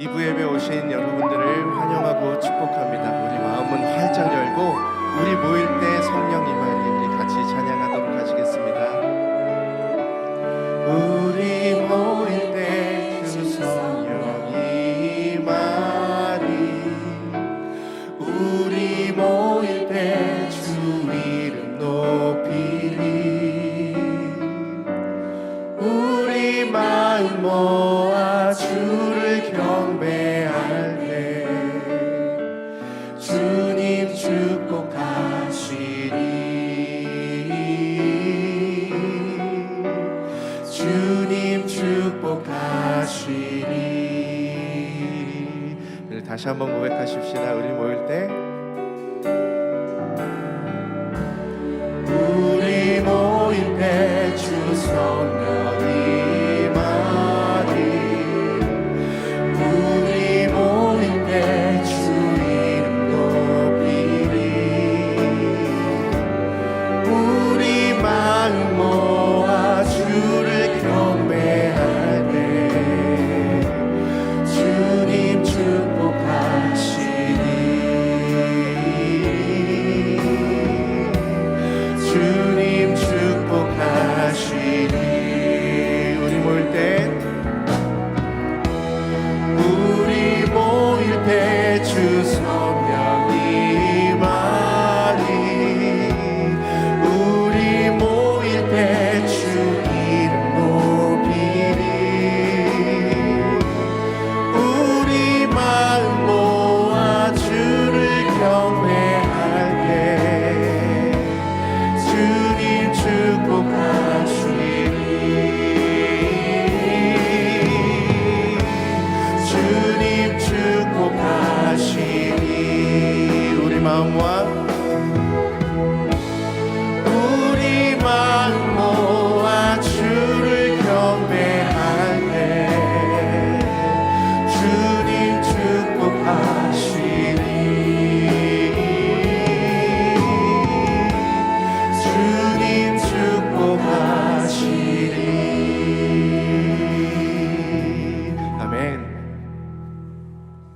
이부 예배 오신 여러분들을 환영하고 축복합니다. 우리 마음은 활짝 열고 우리 모일 때 성령 임하니 우리 같이 찬양하도록 하시겠습니다. 우리 모일 때 주 성령 임하니 우리 모일 때 주 이름 높이리 우리 마음 모아 주님 축복하시리. 네, 다시 한번 고백하십시다. 우리 모일 때. 우리 모일 때 주 성령